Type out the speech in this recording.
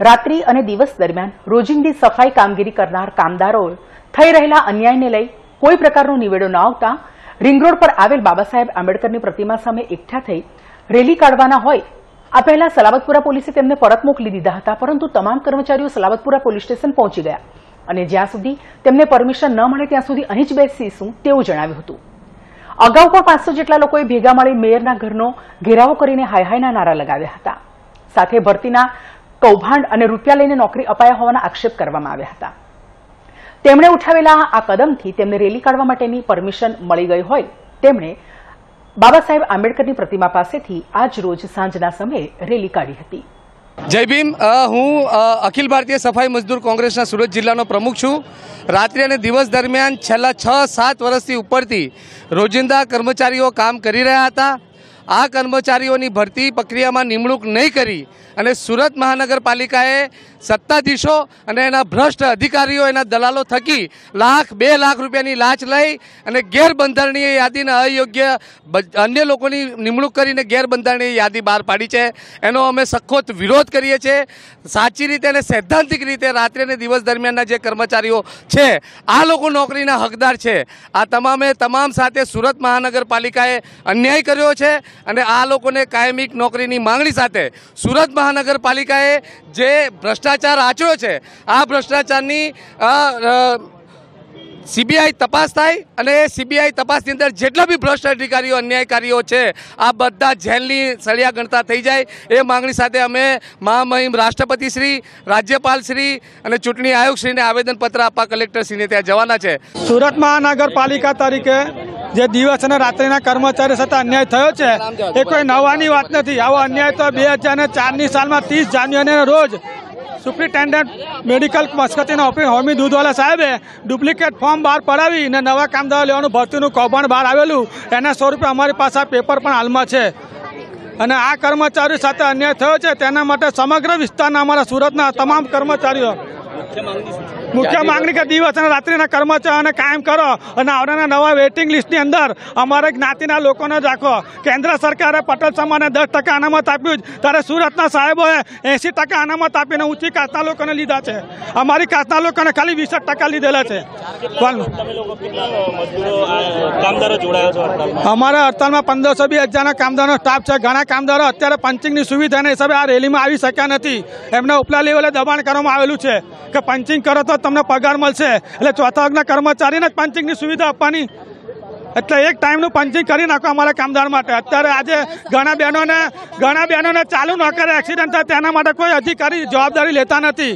રાત્રિ અને દિવસ દરમિયાન રોજિંદી સફાઈ કામગીરી કરનાર કામદારો થઈ રહેલા અન્યાયને લઈ કોઈ પ્રકારનો નિવેડો ન આવતા રિંગ રોડ પર આવેલ બાબા સાહેબ આંબેડકરની પ્રતિમા સામે એકઠા થઈ રેલી કાઢવાના હોય, આ પહેલા સલાબતપુરા પોલીસે તેમને પરત મોકલી દીધા હતા, પરંતુ તમામ કર્મચારીઓ સલાબતપુરા પોલીસ સ્ટેશન પહોંચી ગયા. અને જ્યાં સુધી તેમને પરમિશન ન મળે, ત્યાં સુધી અહીં જ બેસીશું તેવું જણાવ્યું હતું. અગાઉ પણ પાંચસો જેટલા લોકોએ ભેગા મળી મેયરના ઘરનો ઘેરાવો કરીને હાય હાયના નારા લગાવ્યા હતા. સાથે ભરતીના કૌભાંડ અને રૂપિયા લઈને નોકરી અપાયા હોવાના આક્ષેપ કરવામાં આવ્યા હતા. તેમણે ઉઠાવેલા આ કદમથી તેમને રેલી કાઢવા માટેની પરમિશન મળી ગઈ હોય તેમણે બાબા સાહેબ આંબેડકરની પ્રતિમા પાસેથી આજ રોજ સાંજના સમયે રેલી કાઢી હતી. જય ભીમ. હું અખિલ ભારતીય સફાઈ મજદૂર કોંગ્રેસના સુરત જિલ્લાનો પ્રમુખ છું. રાત્રિ અને દિવસ દરમિયાન છેલ્લા છ સાત વર્ષથી ઉપરથી રોજિંદા કર્મચારીઓ કામ કરી રહ્યા હતા. આ કર્મચારીઓની ભરતી પ્રક્રિયામાં નિમણૂક નહીં કરી અને સુરત મહાનગરપાલિકાએ સત્તાધીશો અને એના ભ્રષ્ટ અધિકારીઓ, એના દલાલો થકી લાખ, બે લાખ રૂપિયાની લાંચ લઈ અને ગેરબંધારણીય યાદીને અયોગ્ય અન્ય લોકોની નિમણૂક કરીને ગેરબંધારણીય યાદી બહાર પાડી છે. એનો અમે સખોત વિરોધ કરીએ છીએ. સાચી રીતે અને સૈદ્ધાંતિક રીતે રાત્રે અને દિવસ દરમિયાનના જે કર્મચારીઓ છે, આ લોકો નોકરીના હકદાર છે. આ તમામે તમામ સાથે સુરત મહાનગરપાલિકાએ અન્યાય કર્યો છે. અને આ લોકોને કાયમિક નોકરીની માંગણી સાથે સુરત મહાનગરપાલિકાએ જે ભ્રષ્ટાચાર આચર્યો છે, આ ભ્રષ્ટાચારની સીબીઆઈ તપાસ થાય અને સીબીઆઈ તપાસની અંદર જેટલા બી ભ્રષ્ટ અધિકારીઓ અન્યાયકારીઓ છે, આ બધા જેલની સળિયા ગણતા થઈ જાય. એ માંગણી સાથે અમે મહામહિમ રાષ્ટ્રપતિશ્રી રાજ્યપાલશ્રી અને ચૂંટણી આયોગશ્રીને આવેદનપત્ર આપવા કલેક્ટરશ્રીને ત્યાં જવાના છે. સુરત મહાનગરપાલિકા તરીકે જે દિવસ અને રાત્રિના કર્મચારી સાથે અન્યાય થયો છે એ કોઈ નવાની વાત નથી. આવો અન્યાય તો બે હજાર ને ચારની સાલમાં ત્રીસ જાન્યુઆરીના રોજ સુપ્રિન્ટેન્ડન્ટ મેડિકલ મસ્કતીના ઓફિસ હોમી દૂધવાલા સાહેબે ડુપ્લિકેટ ફોર્મ બહાર પડાવી અને નવા કામદારો લેવાનું ભરતીનું કૌભાંડ બહાર આવેલું. એના સ્વરૂપે અમારી પાસે આ પેપર પણ હાલમાં છે. અને આ કર્મચારીઓ સાથે અન્યાય થયો છે તેના માટે સમગ્ર વિસ્તારના અમારા સુરતના તમામ કર્મચારીઓ મુખ્ય માંગણી કે દિવસ અને રાત્રિના કર્મચારીઓને કાયમ કરો અને આવનારા નવા વેઇટિંગ લિસ્ટની અંદર અમારે જ્ઞાતિના લોકોને જ રાખો. કેન્દ્ર સરકારે પટેલ સમાજને દસ ટકા અનામત આપ્યું છે. ત્યારે સુરતના સાહેબોએ એંસી ટકા અનામત આપીને ઊંચી કાસ્ટના લોકોને લીધા છે. અમારી કાસ્ટના લોકોને ખાલી વીસ ટકા લીધેલા છે. અમારા હડતાલમાં પંદરસો બી હજારના કામદારનો સ્ટાફ છે. ઘણા કામદારો અત્યારે પંચિંગની સુવિધાના હિસાબે આ રેલીમાં આવી શક્યા નથી. એમને ઉપલા લેવલે દબાણ કરવામાં આવેલું છે કે પંચિંગ કરો તો તમને પગાર મળશે. એટલે ચોથા વર્ગના કર્મચારીને જ પંચિંગની સુવિધા આપવાની. એટલે એક ટાઈમનું પંચિંગ કરી નાખો અમારા કામદાર માટે. અત્યારે આજે ઘણા બહેનોને ઘણા બહેનોને ચાલુ નોકરે એક્સિડન્ટ થાય, તેના માટે કોઈ અધિકારી જવાબદારી લેતા નથી.